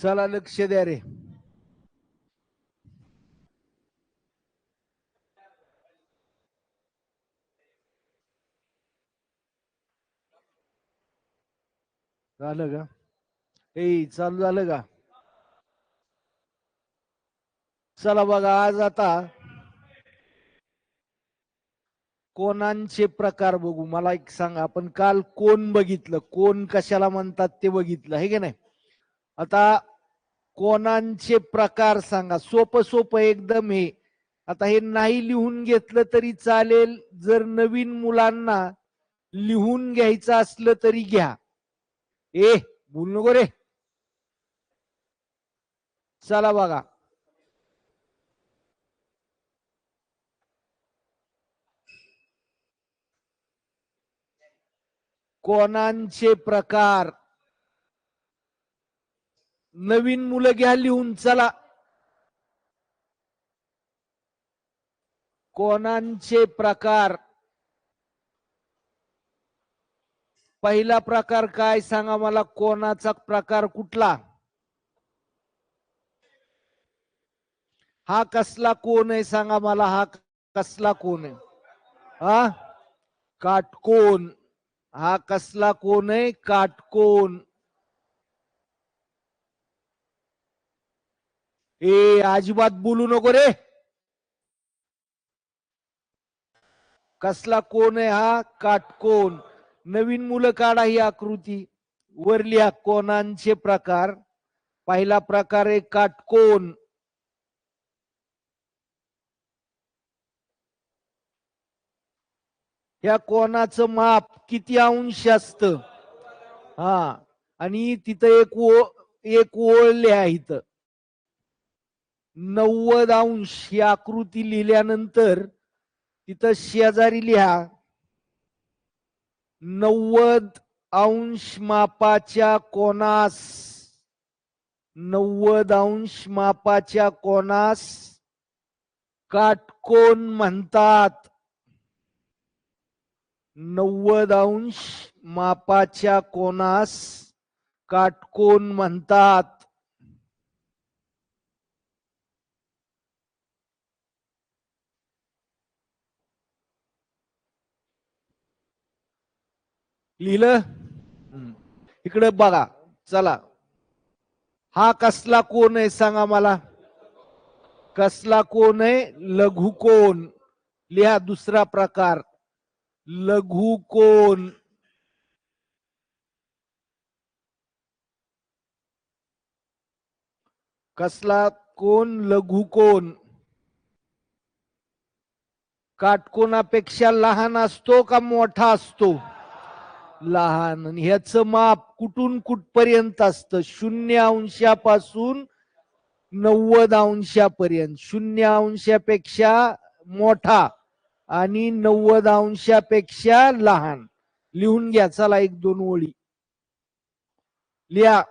चला लक्ष द्या रे. झालं का? ए चालू झालं का? चला बघा आज आता कोणांचे प्रकार बघू? मला एक सांगा आपण काल कोण बघितलं? कोण कशाला म्हणतात ते बघितलं हे की नाही? आता कोणांचे प्रकार सांगा. सोपं सोपं एकदम हे. आता हे नाही लिहून घेतलं तरी चालेल. जर नवीन मुलांना लिहून घ्यायचं असलं तरी घ्या. ए बोल नको रे. चला बघा. कोणांचे प्रकार नवीन मुलं घ्या लिहून चला. कोणांचे प्रकार? पहिला प्रकार काय सांगा मला? कोणाचा प्रकार कुठला? हा कसला कोण आहे सांगा मला? हा कसला कोण आहे? हा? काटकोण हा कसला कोण आहे? काटकोण ए अजिबात बोलू नको रे. कसला कोण आहे हा? काटकोण नवीन मुलं काढा ही आकृती. वर लिहा कोणांचे प्रकार? पहिला प्रकार आहे काटकोण या कोणाचं माप किती अंश असत? हा. आणि तिथं एक ओ एक ओळले आहे इथं. नव्वद अंश ही आकृती लिहिल्यानंतर तिथं शेजारी लिहा. नव्वद अंश मापाच्या कोणास नव्वद अंश मापाच्या कोणास काटकोन म्हणतात. नव्वद अंश मापाच्या कोणास काटकोन म्हणतात. लिहिलं. इकडे बघा चला. हा कसला कोण आहे सांगा मला? कसला कोण आहे? लघुकोन लिहा दुसरा प्रकार. लघुकोन कसला कोण? लघुकोन काटकोनापेक्षा लहान असतो का मोठा असतो? लहान. आणि ह्याचं माप कुठून कुठपर्यंत असतं? शून्य अंशापासून नव्वद अंशापर्यंत. शून्य अंशापेक्षा मोठा आणि नव्वद अंशापेक्षा लहान. लिहून घ्या चला एक दोन ओळी. लिहा.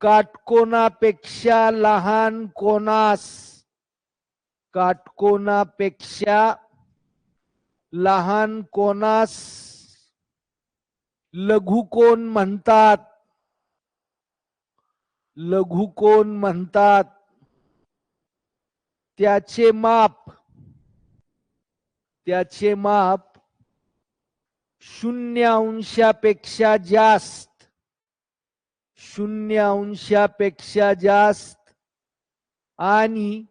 काटकोनापेक्षा लहान कोणास? काटकोनापेक्षा लहान कोणास? लघुकोन म्हणतात? लघुकोन म्हणतात? त्याचे माप त्याचे माप शून्य अंशापेक्षा जास्त शून्य अंशापेक्षा जास्त आणि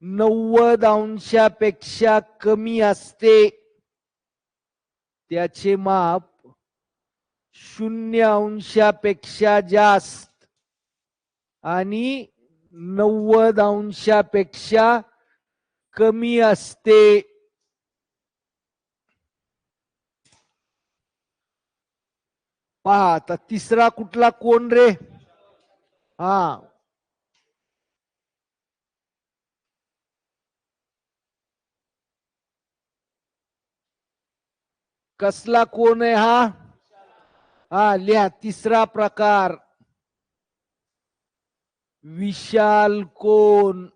नव्वद अंशापेक्षा कमी असते. त्याचे माप शून्य अंशापेक्षा जास्त आणि नव्वद अंशापेक्षा कमी असते. पहा आता तिसरा कुठला कोण रे? हा. कसला कोण आहे हा? हा लिहा तिसरा प्रकार. विशाल कोण?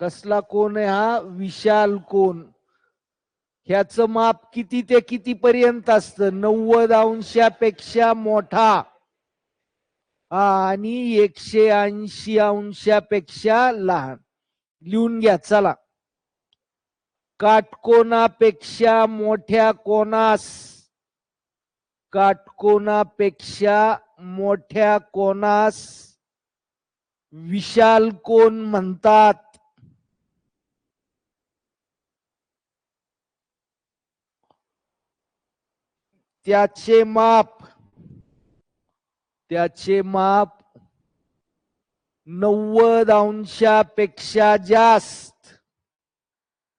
कसला कोण आहे हा? विशाल कोण? ह्याच माप किती ते किती पर्यंत असतं? नव्वद अंशापेक्षा मोठा. हा, आणि एकशे ऐंशी अंशापेक्षा लहान. लिहून घ्या चला. काटकोनापेक्षा मोठ्या कोणास? काटकोनापेक्षा मोठ्या कोणास? विशाल कोण म्हणतात? त्याचे माप त्याचे माप नव्वद अंशापेक्षा जास्त.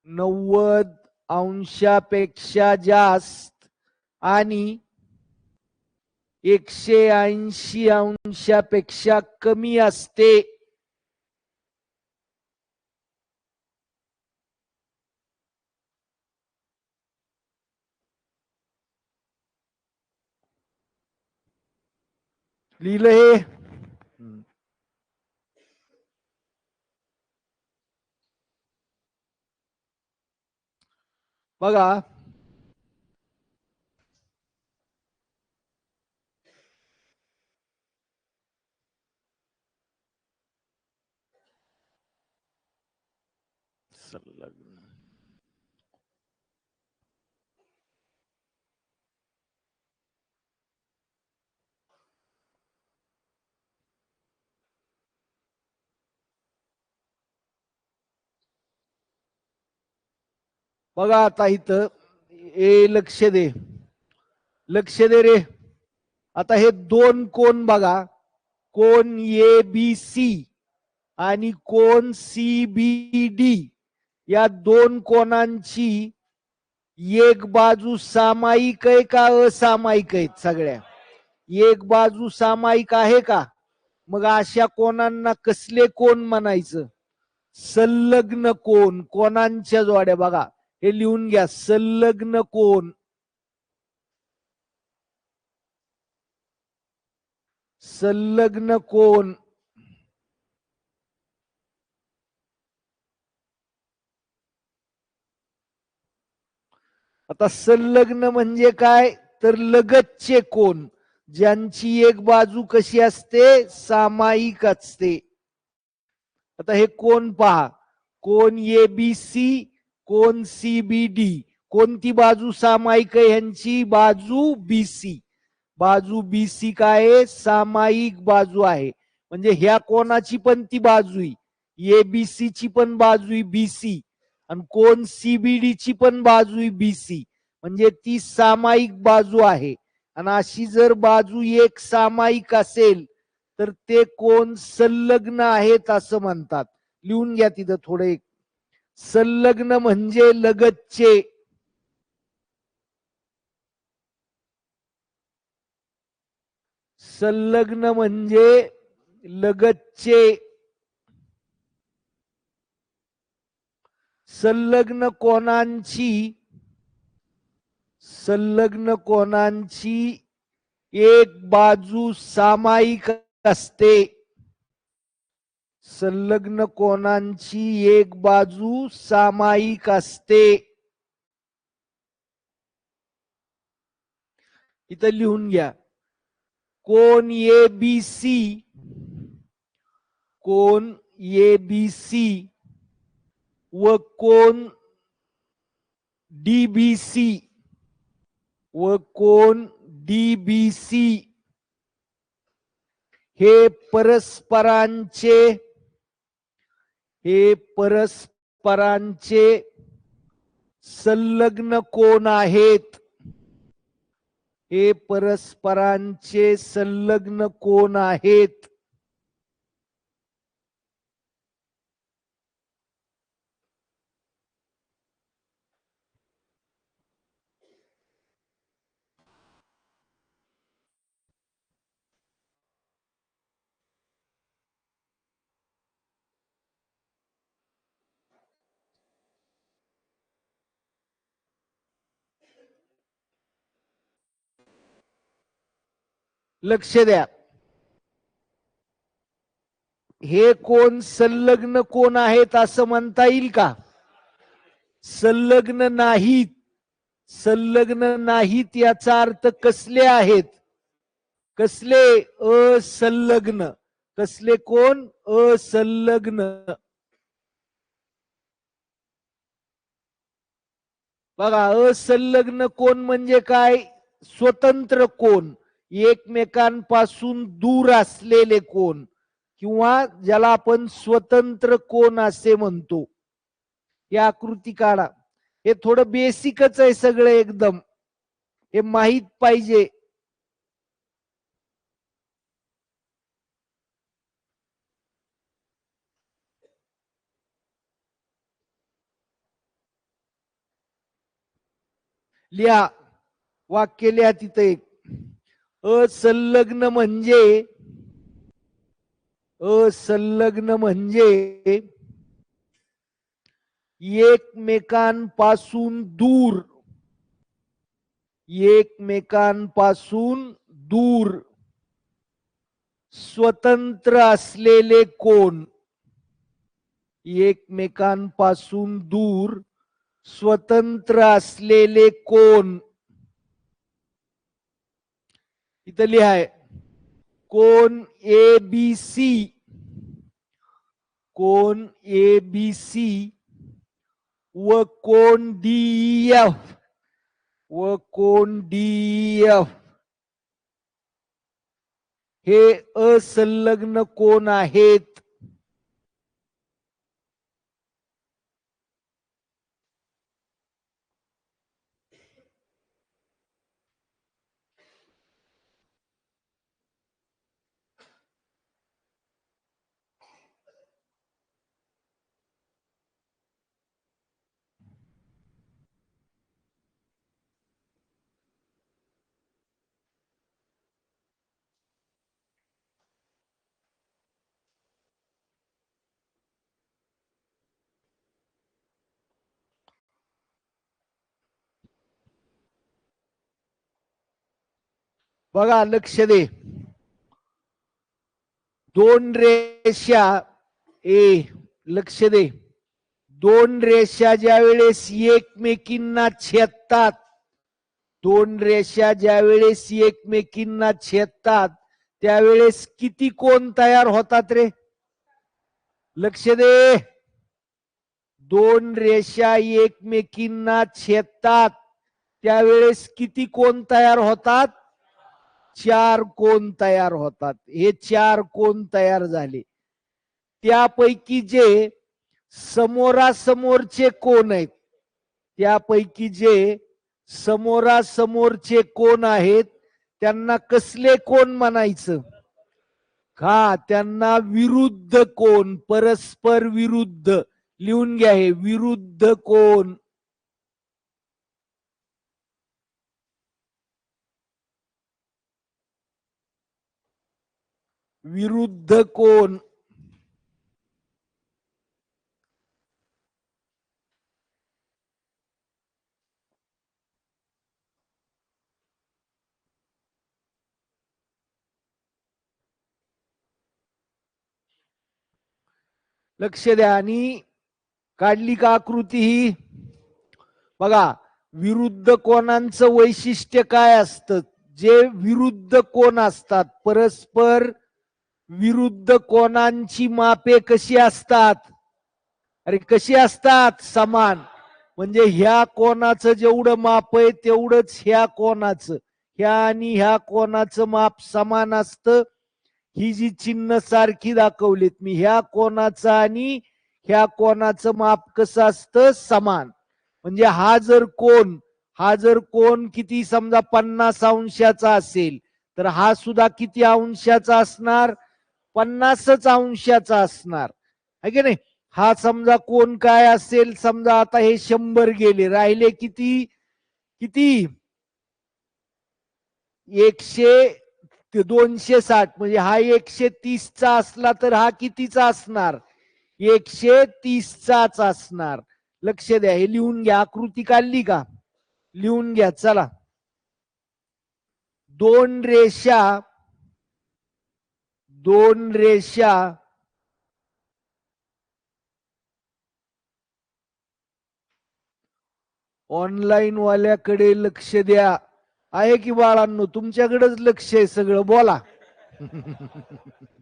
नव्वद अंशापेक्षा जास्त आणि एकशे ऐंशी अंशापेक्षा कमी असते. लिहिलं हे. बघा संलग्न बघा आता इथं ए लक्ष दे. लक्ष दे रे. आता हे दोन कोण बघा. कोण ए बी सी आणि कोण सी बी डी. या दोन कोणांची एक बाजू सामायिक आहे का असामायिक आहेत सगळ्या? एक बाजू सामायिक आहे का? मग अशा कोणांना कसले कोण म्हणायचं? संलग्न कोण? कोणांच्या जोड्या बघा. हे लिहून घ्या संलग्न कोण? संलग्न कोण? आता संलग्न म्हणजे काय? तर लगतचे कोण? ज्यांची एक बाजू कशी असते? सामायिक असते. आता हे कोण पहा? कोण ए बी सी कोण सी बी डी कोणती बाजू सामायिक आहे ह्यांची? बाजू बी सी बाजू बी सी काय आहे? सामायिक बाजू आहे. म्हणजे ह्या कोणाची पण ती बाजू ए बी सी ची पण बाजू बीसी बी सी आणि कोण सीबीडी ची पण बाजू बीसी बी सी म्हणजे ती सामायिक बाजू आहे. आणि अशी जर बाजू एक सामायिक असेल तर ते कोण संलग्न आहेत असं म्हणतात. लिहून घ्या तिथं थोडं एक. संलग्न म्हणजे लगतचे. संलग्न म्हणजे लगतचे. संलग्न कोणांची? संलग्न कोणांची? एक बाजू सामायिक असते. संलग्न कोणांची एक बाजू सामायिक असते? इथं लिहून घ्या. कोण ए बी सी कोण ए बी सी व कोण डी बी सी व कोण डी बी सी हे परस्परांचे हे परस्परांचे संलग्न कोण आहेत? हे परस्परांचे संलग्न कोण आहेत? लक्ष द्या. हे कोण संलग्न कोण आहेत असं म्हणता येईल का? संलग्न नाहीत. संलग्न नाहीत याचा अर्थ कसले आहेत? कसले असंलग्न? कसले कोण? असंलग्न. बघा असंलग्न कोण म्हणजे काय? स्वतंत्र कोण. एकमेकांपासून दूर असलेले कोण? किंवा ज्याला आपण स्वतंत्र कोण असे म्हणतो? हे आकृती काढा. हे थोडं बेसिकच आहे सगळं एकदम. हे माहीत पाहिजे. लिहा. वाक्य लिहा तिथं एक. असंलग्न म्हणजे असंलग्न म्हणजे एकमेकांपासून दूर एकमेकांपासून दूर स्वतंत्र असलेले कोण? एकमेकांपासून दूर स्वतंत्र असलेले कोण? इथं लिहाय कोण ए बी सी कोण ए बी सी व कोण डी एफ़ व कोण डी एफ़ हे असंलग्न कोण आहेत बघा लक्ष दे. दोन रेषा ए लक्ष दे. दोन रेषा ज्या वेळेस एकमेकींना छेदतात दोन रेषा ज्या वेळेस एकमेकींना छेदतात त्यावेळेस किती कोण तयार होतात रे? लक्ष दे. दोन रेषा एकमेकींना छेदतात त्यावेळेस किती कोण तयार होतात? चार कोण तयार होतात? हे चार कोण तयार झाले? त्यापैकी जे समोरासमोरचे कोण आहेत? त्यापैकी जे समोरासमोरचे कोण आहेत त्यांना कसले कोण म्हणायचं? हा त्यांना विरुद्ध कोण? परस्पर विरुद्ध. लिहून घ्या हे विरुद्ध कोण? विरुद्ध कोण? लक्ष द्या आणि काढली का आकृती ही? बघा विरुद्ध कोणांचं वैशिष्ट्य काय असतं? जे विरुद्ध कोण असतात? परस्पर विरुद्ध कोणांची मापे कशी असतात? अरे कशी असतात? समान. म्हणजे ह्या कोणाचं जेवढं माप आहे तेवढंच ह्या कोणाचं. ह्या आणि ह्या कोणाचं माप समान असतं? ही जी चिन्ह सारखी दाखवलीत मी ह्या कोणाचं आणि ह्या कोणाचं माप कसं असतं? समान. म्हणजे हा जर कोण हा जर कोण किती समजा पन्नास अंशाचा असेल तर हा सुद्धा किती अंशाचा असणार? पन्नासच अंशाचा असणार. आहे की नाही? हा समजा कोण काय असेल समजा आता हे शंभर गेले राहिले किती? किती? एकशे दोनशे साठ. म्हणजे हा एकशे तीसचा असला तर हा कितीचा असणार? एकशे तीसचाच असणार. लक्ष द्या हे लिहून घ्या. आकृती काढली का? लिहून घ्या चला. दोन रेषा दोन रेषा ऑनलाईन वाल्याकडे लक्ष द्या. आहे की बाळांनो तुमच्याकडेच लक्ष आहे सगळं बोला.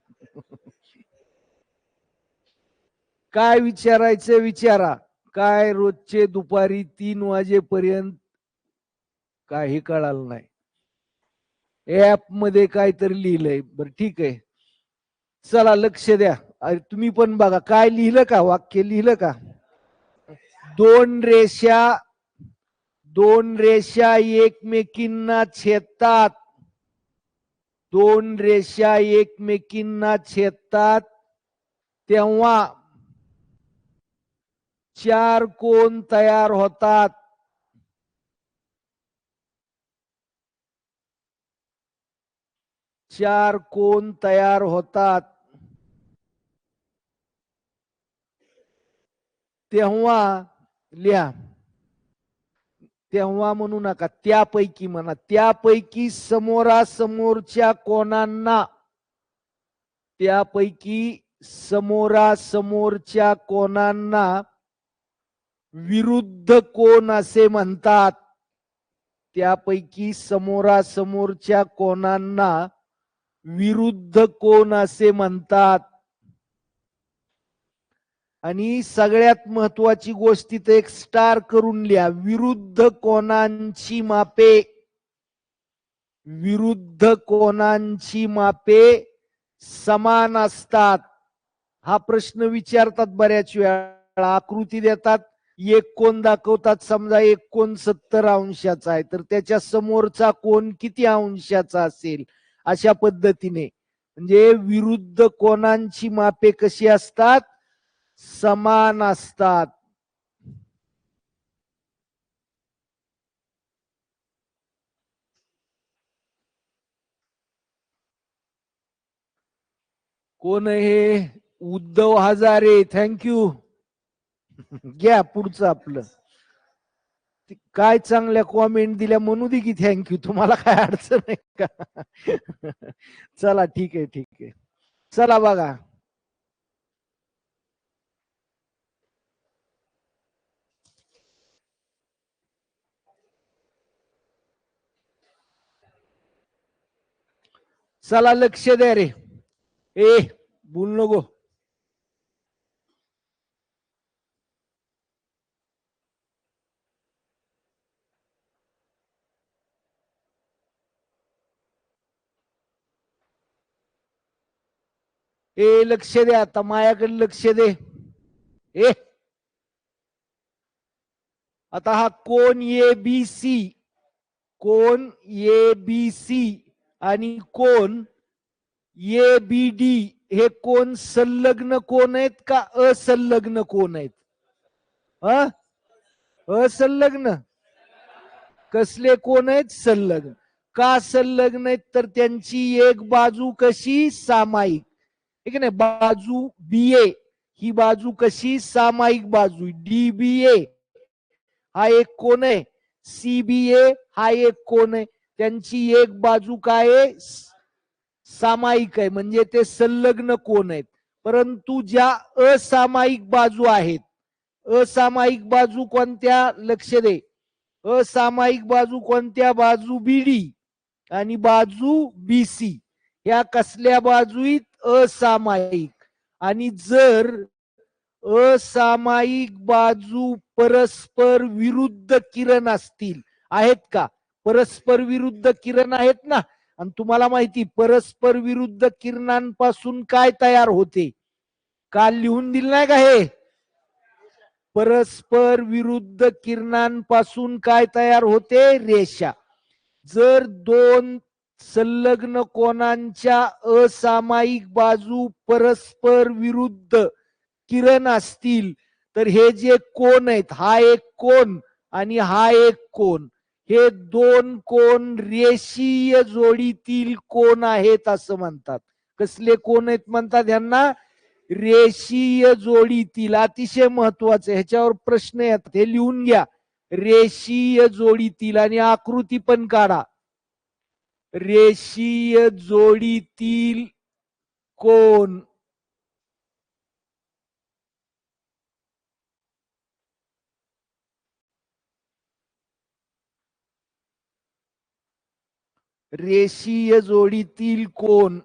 काय विचारायचं विचारा. काय रोजचे दुपारी तीन वाजेपर्यंत काही कळालं नाही. ऍपमध्ये काहीतरी लिहिलंय. बर ठीक आहे. चला लक्ष द्या. अरे तुम्ही पण बघा काय लिहिलं का? वाक्य लिहिलं का? दोन रेषा दोन रेषा एकमेकींना छेदतात. दोन रेषा एकमेकींना छेदतात. तेव्हा चार कोण तयार होतात? चार कोण तयार होतात? तेव्हा लिहा. तेव्हा म्हणू नका त्यापैकी म्हणा. त्यापैकी समोरासमोरच्या कोणांना? त्यापैकी समोरासमोरच्या कोणांना विरुद्ध कोण असे म्हणतात? त्यापैकी समोरासमोरच्या कोणांना विरुद्ध कोण असे म्हणतात? आणि सगळ्यात महत्वाची गोष्ट तिथे एक स्टार करून लिहा. विरुद्ध कोणांची मापे? विरुद्ध कोणांची मापे समान असतात? हा प्रश्न विचारतात बऱ्याच वेळा. आकृती देतात एक कोण दाखवतात समजा एक कोण सत्तर अंशाचा आहे. तर त्याच्या समोरचा कोण किती अंशाचा असेल? अशा पद्धतीने. म्हणजे विरुद्ध कोणांची मापे कशी असतात? समान असतात. कोण हे उद्धव हजारे थँक्यू घ्या पुढचं आपलं. काय चांगल्या कॉमेंट दिल्या म्हणू दे की थँक्यू तुम्हाला काय अडचण आहे का? चला ठीक आहे ठीक आहे. चला बघा. चला लक्ष द्या रे. ए बोल नको. ए लक्ष दे आता मायाकडे लक्ष दे. ए. आता हा कोण ए बी सी कोण ए बी सी आणि कोण ए बी डी हे कोण संलग्न कोण आहेत का असंलग्न कोण आहेत? असंलग्न. कसले कोण आहेत? संलग्न. का संलग्न आहेत? तर त्यांची एक बाजू कशी? सामायिक. ठीक आहे ना बाजू बी ए ही बाजू कशी? सामायिक बाजू. डी बी ए हा एक कोण आहे. सी बी ए हा एक कोण आहे. त्यांची एक बाजू काय आहे? सामायिक आहे. म्हणजे ते संलग्न कोण आहेत. परंतु ज्या असामायिक बाजू आहेत असामायिक बाजू कोणत्या? लक्ष दे. असामायिक बाजू कोणत्या? बाजू बीडी आणि बाजू बीसी ह्या कसल्या बाजूत असामायिक. आणि जर असामायिक बाजू परस्पर विरुद्ध किरण असतील आहेत का? परस्पर विरुद्ध किरण आहेत ना? आणि तुम्हाला माहिती परस्पर विरुद्ध किरणांपासून काय तयार होते? काल लिहून दिलं नाही का हे? परस्पर विरुद्ध किरणांपासून काय तयार होते? रेषा. जर दोन संलग्न कोणांच्या असामायिक बाजू परस्पर विरुद्ध किरण असतील तर हे जे कोण आहेत हा एक कोण आणि हा एक कोण हे दोन कोण रेषीय जोडीतील कोण आहेत असं म्हणतात. कसले कोण आहेत म्हणतात यांना रेषीय जोडीतील अतिशय महत्वाचं ह्याच्यावर प्रश्न येतात हे लिहून घ्या. रेषीय जोडीतील आणि आकृती पण काढा. रेषीय जोडीतील कोण रेषीय जोडीतील कोण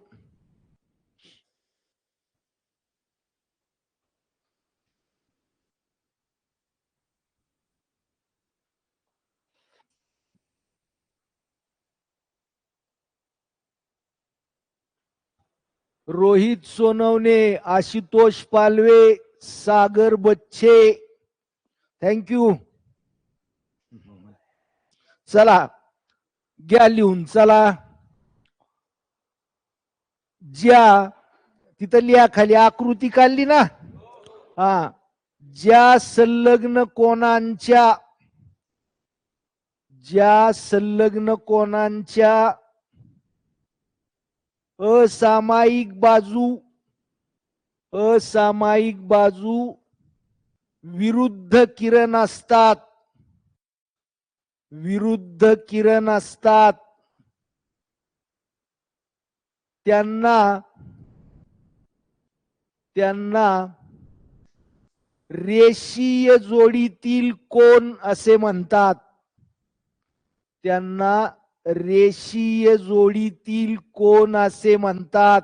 रोहित सोनवणे आशुतोष पालवे सागर बच्चे. थँक्यू चला घ्या लिहून चला. ज्या तिथं लिहा खाली आकृती काढली ना? हा. ज्या संलग्न कोणांच्या ज्या संलग्न कोणांच्या असामायिक बाजू असामायिक बाजू विरुद्ध किरण असतात. विरुद्ध किरण असतात. त्यांना त्यांना रेषीय जोडीतील कोण असे म्हणतात? त्यांना रेषीय जोडीतील कोण असे म्हणतात?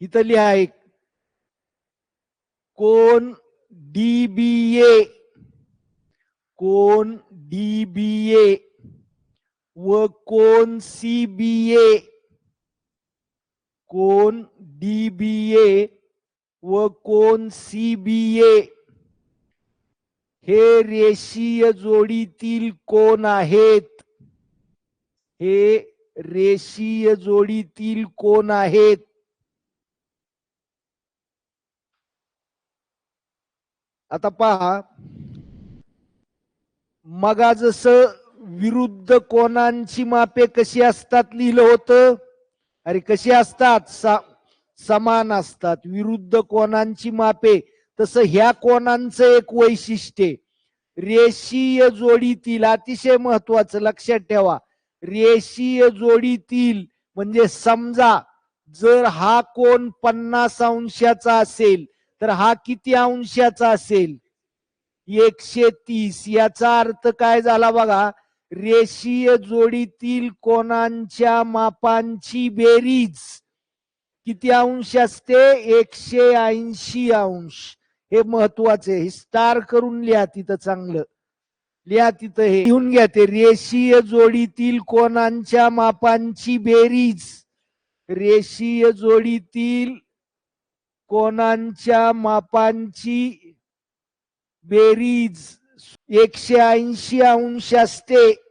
इथं लिहा एक. कोण डीबीए कोण डीबीए व कोण सीबीए कोण डीबीए व कोण सीबीए हे रेषीय जोडीतील कोण आहेत? हे रेषीय जोडीतील कोण आहेत? आता पहा. मगा जसं विरुद्ध कोणांची मापे कशी असतात लिहिलं होतं? अरे कशी असतात? सा- समान असतात. विरुद्ध कोणांची मापे? तसं ह्या कोणांचं एक वैशिष्ट्य रेषीय जोडीतील अतिशय महत्वाचं लक्षात ठेवा. रेषीय जोडीतील म्हणजे समजा जर हा कोण पन्नास अंशाचा असेल तर हा किती अंशाचा असेल? एकशे तीस. याचा अर्थ काय झाला बघा रेषीय जोडीतील कोणांच्या मापांची बेरीज किती अंश असते? एकशे ऐंशी अंश. हे महत्त्वाचे हे स्टार करून लिहा तिथं चांगलं. लिहा तिथं हे. लिहून घ्या ते. रेषीय जोडीतील कोणांच्या मापांची बेरीज? रेषीय जोडीतील कोणांच्या मापांची बेरीज? एकशे ऐंशी अंश असते.